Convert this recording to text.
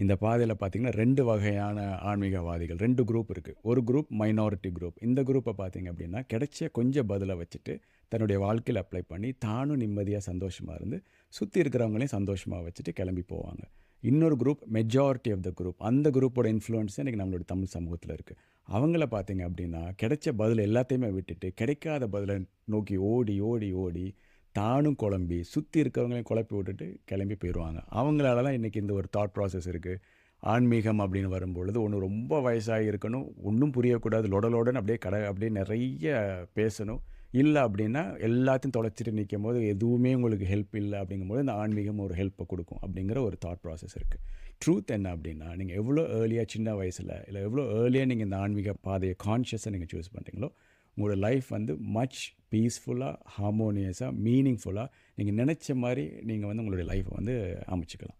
இந்த பாதையில் பார்த்தீங்கன்னா ரெண்டு வகையான ஆன்மீகவாதிகள் ரெண்டு குரூப் இருக்குது ஒரு குரூப் மைனாரிட்டி குரூப் இந்த குரூப்பை பார்த்தீங்க அப்படின்னா கிடைச்ச கொஞ்சம் பதிலை வச்சுட்டு தன்னுடைய வாழ்க்கையில் அப்ளை பண்ணி தானும் நிம்மதியாக சந்தோஷமாக இருந்து சுற்றி இருக்கிறவங்களையும் சந்தோஷமாக வச்சுட்டு கிளம்பி போவாங்க. இன்னொரு group majority of the group அந்த குரூப்போட இன்ஃப்ளூயன்ஸ் இன்றைக்கி நம்மளோட தமிழ் சமூகத்தில் இருக்குது அவங்கள பார்த்தீங்க அப்படின்னா கிடைச்ச பதில் எல்லாத்தையுமே விட்டுட்டு கிடைக்காத பதிலை நோக்கி ஓடி ஓடி ஓடி தானும் குழம்பி சுற்றி இருக்கிறவங்களையும் குழப்பி விட்டுட்டு கிளம்பி போயிடுவாங்க. அவங்களால தான் இன்றைக்கி இந்த ஒரு தாட் ப்ராசஸ் இருக்குது ஆன்மீகம் அப்படின்னு வரும்பொழுது ஒன்று ரொம்ப வயசாகி இருக்கணும். ஒன்றும் புரியக்கூடாது. லொடலோடன்னு அப்படியே கடை அப்படியே நிறைய பேசணும். இல்லை அப்படின்னா எல்லாத்தையும் தொலைச்சிட்டு நிற்கும் போது எதுவுமே உங்களுக்கு ஹெல்ப் இல்லை அப்படிங்கும்போது இந்த ஆன்மீகம் ஒரு ஹெல்ப்பை கொடுக்கும் அப்படிங்கிற ஒரு தாட் ப்ராசஸ் இருக்குது ட்ரூத் என்ன அப்படின்னா நீங்கள் எவ்வளோ ஏர்லியாக சின்ன வயசில் இல்லை எவ்வளோ ஏர்லியாக நீங்கள் இந்த ஆன்மீக பாதையை கான்ஷியஸாக நீங்கள் சூஸ் பண்ணுறீங்களோ உங்களோட லைஃப் வந்து மச் பீஸ்ஃபுல்லாக ஹார்மோனியஸாக மீனிங்ஃபுல்லாக நீங்கள் நினச்ச மாதிரி நீங்கள் வந்து உங்களுடைய லைஃப்பை வந்து அமைச்சிக்கலாம்.